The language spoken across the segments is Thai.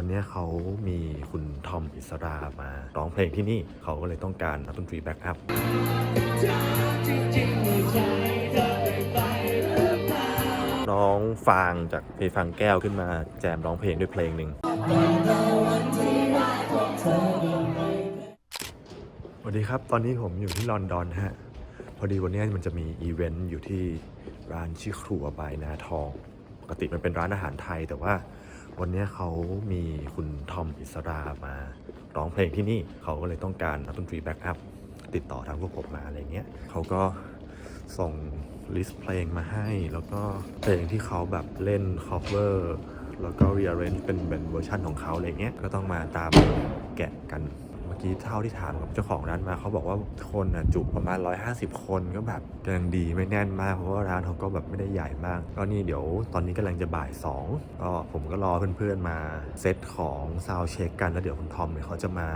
วันนี้เขามีคุณทอมอิสรามาร้องเพลงที่นี่เขาก็เลยต้องการนักดนตรีแบ็กอัพน้องฟางจากเพลงฟางแก้วขึ้นมาแจมร้องเพลงด้วยเพลงหนึ่งสวัสดีครับ ตอนนี้ผมอยู่ที่ลอนดอนฮะ พอดีวันนี้มันจะมีอีเวนต์อยู่ที่ร้านชื่อครัวบายนาทอง ปกติมันเป็นร้านอาหารไทยแต่ว่า วันนี้เขามีคุณทอมอิสรามาร้องเพลงที่นี่เขาก็เลยต้องการนักดนตรีแบ็กอัพติดต่อทางพวกผมมาอะไรเงี้ยเขาก็ส่งลิสต์เพลงมาให้ แล้วก็เพลงที่เขาแบบเล่นคอฟเวอร์แล้วก็เรียร์เรนเป็นเป็นเวอร์ชันของเขาอะไรเงี้ยก็ต้องมาตามแกะกัน มื่อกี้เท่าที่ถามกับเจ้าของร้านมาเขาบอกว่าคนน่ะจุประมาณ 150 คนก็แบบกำลังดีไม่แน่นมากเพราะว่าร้านเขาก็แบบไม่ได้ใหญ่มากก็นี่เดี๋ยวตอนนี้กำลังจะบ่าย2ก็ผมก็รอเพื่อนๆมาเซตของซาวเช็คกันแล้วเดี๋ยวคุณทอมเนี่ยเขาจะมา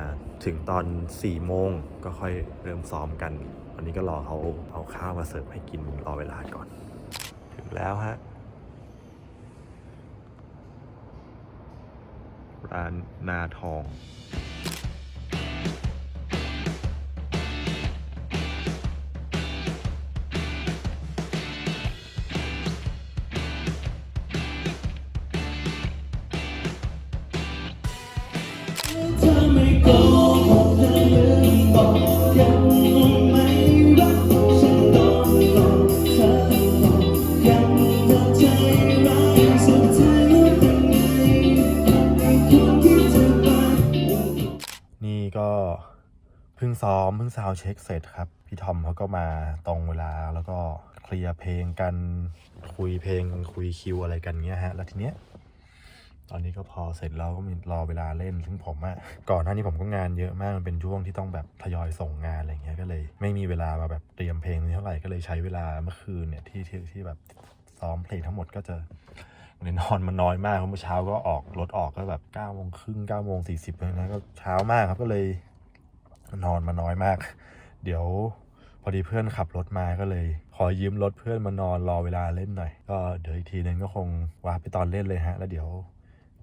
ถึงตอน4โมงก็ค่อยเริ่มซ้อมกันวันนี้ก็รอเขาเอาข้าวมาเสิร์ฟให้กินรอเวลาก่อน ถึงแล้วฮะร้านนาทอง พิ่งซ้อมเพิ่งซาวเช็คเสร็จครับ พี่ทอมเขาก็มาตรงเวลาแล้วก็เคลียร์เพลงกันคุยเพลงคุยคิวอะไรกันเงี้ยฮะ แล้วทีเนี้ยตอนนี้ก็พอเสร็จแล้วก็มีรอเวลาเล่น ซึ่งผมอะก่อนหน้านี้ผมก็งานเยอะมากมันเป็นช่วงที่ต้องแบบทยอยส่งงานอะไรเงี้ยก็เลย ไม่มีเวลามาแบบเตรียมเพลงนี้เท่าไหร่ก็เลยใช้เวลาเมื่อคืนเนี่ยที่ที่ที่แบบซ้อมเพลงทั้งหมดก็จะเลยนอนมันน้อยมากเพราะเมื่อเช้าก็ออกรถออกก็แบบเก้าโมงครึ่งเก้าโมงสี่สิบเลยนะก็เช้ามากครับก็เลย นอนมาน้อยมาก เดี๋ยวพอดีเพื่อนขับรถมาก็เลย ขอยืมรถเพื่อนมานอนรอเวลาเล่นหน่อย ก็เดี๋ยวอีกทีนึงก็คงวาร์ปไปตอนเล่นเลยฮะ แล้วเดี๋ยว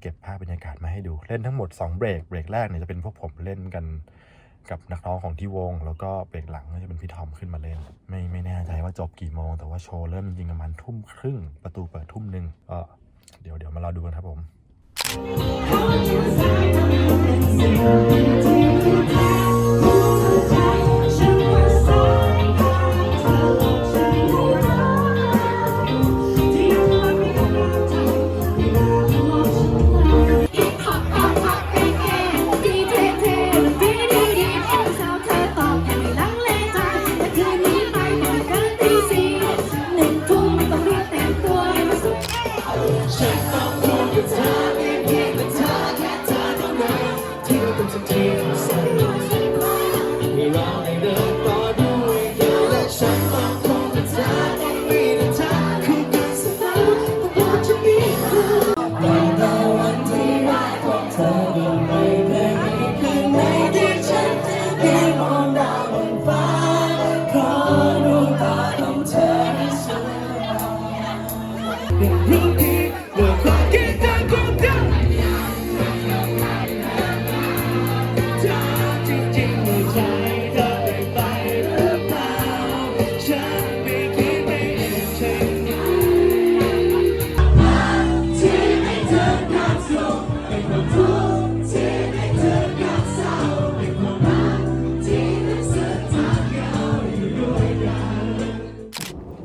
เก็บภาพบรรยากาศมาให้ดู เล่นทั้งหมด 2 เบรก เบรกแรกเนี่ยจะเป็นพวกผมเล่นกันกับนักร้องของที่วง แล้วก็เบรกหลังก็จะเป็นพี่ทอมขึ้นมาเล่น ไม่ไม่แน่ใจว่าจบกี่โมง แต่ว่าโชว์เริ่มจริงๆประมาณทุ่มครึ่ง ประตูเปิดทุ่มหนึ่งก็เดี๋ยวเดี๋ยวมารอดูกันครับผม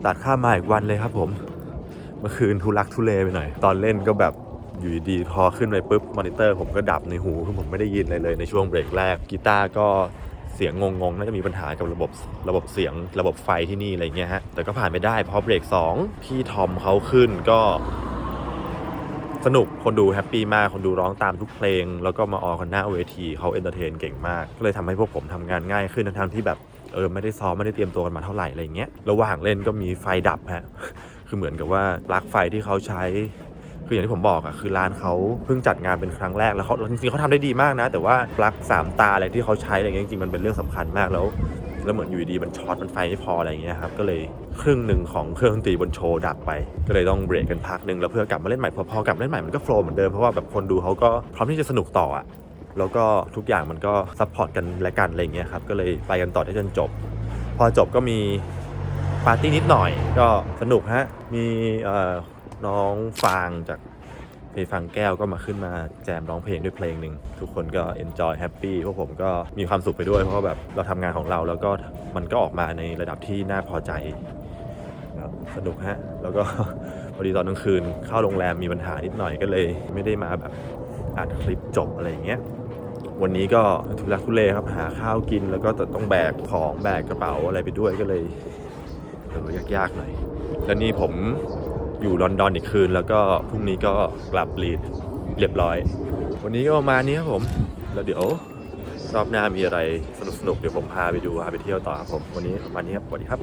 ตัดข้ามมาอีกวันเลยครับผมเมื่อคืนทุลักทุเลไปหน่อย ตอนเล่นก็แบบอยู่ดีๆพอขึ้นไปปุ๊บมอนิเตอร์ผมก็ดับในหูคือผมไม่ได้ยินอะไรเลยในช่วงเบรกแรกกีตาร์ก็เสียงงงๆน่าจะมีปัญหากับระบบระบบเสียงระบบไฟที่นี่อะไรเงี้ยฮะแต่ก็ผ่านไปได้พอเบรก 2 พี่ทอมเขาขึ้นก็ สนุกคนดูแฮปปี้มาก คนดูร้องตามทุกเพลง แล้วก็มาออกันหน้าเวทีเขาเอนเตอร์เทนเก่งมาก ก็เลยทำให้พวกผมทำงานง่ายขึ้นทั้งที่แบบ เออไม่ได้ซ้อมไม่ได้เตรียมตัวกันมาเท่าไหร่อะไรเงี้ยระหว่างเล่นก็มีไฟดับฮะคือเหมือนกับว่าปลั๊กไฟที่เขาใช้คืออย่างที่ผมบอกอะคือร้านเขาเพิ่งจัดงานเป็นครั้งแรกแล้วเขาจริงๆเขาทำได้ดีมากนะ แต่ว่าปลั๊กสามตาอะไรที่เขาใช้อะไรเงี้ยจริงๆมันเป็นเรื่องสำคัญมากแล้วแล้วเหมือนอยู่ดีมันช็อตมันไฟไม่พออะไรอย่างเงี้ยครับก็เลยครึ่งหนึ่งของเครื่องดนตรีบนโชว์ดับไป ก็เลยต้องเบรกกันพักหนึ่งแล้วเพื่อกลับมาเล่นใหม่พอพอกลับมาเล่นใหม่มันก็โฟล์เหมือนเดิมเพราะว่าแบบคนดูเขาก็พร้อมที่จะสนุกต่ออะ แล้วก็ทุกอย่างมันก็ซัพพอร์ตกันและกันอะไรเงี้ยครับก็เลยไปกันต่อได้จนจบ พอจบก็มีปาร์ตี้นิดหน่อยก็สนุกฮะมีเอ่อน้องฟางจากเพฟังแก้วก็มาขึ้นมาแจมร้องเพลงด้วยเพลงหนึ่งทุกคนก็ enjoy happy พวกผมก็มีความสุขไปด้วย เพราะแบบเราทำงานของเราแล้วก็มันก็ออกมาในระดับที่น่าพอใจสนุกฮะ แล้วก็พอดีตอนกลางคืนเข้าโรงแรมมีปัญหานิดหน่อยก็เลย ไม่ได้มาแบบอัดคลิปจบอะไรอย่างเงี้ย วันนี้ก็ทุลักทุเลครับหาข้าวกินแล้วก็ต้องแบกของแบกกระเป๋าอะไรไปด้วยก็เลยเออยากๆหน่อยแล้วนี่ผมอยู่ลอนดอนอีกคืน แล้วก็พรุ่งนี้ก็กลับลีดเรียบร้อย วันนี้ก็ประมาณนี้ครับผมแล้วเดี๋ยวรอบหน้ามีอะไรสนุกๆเดี๋ยวผมพาไปดูพาไปเที่ยวต่อครับผมวันนี้ประมาณนี้ครับสวัสดีครับ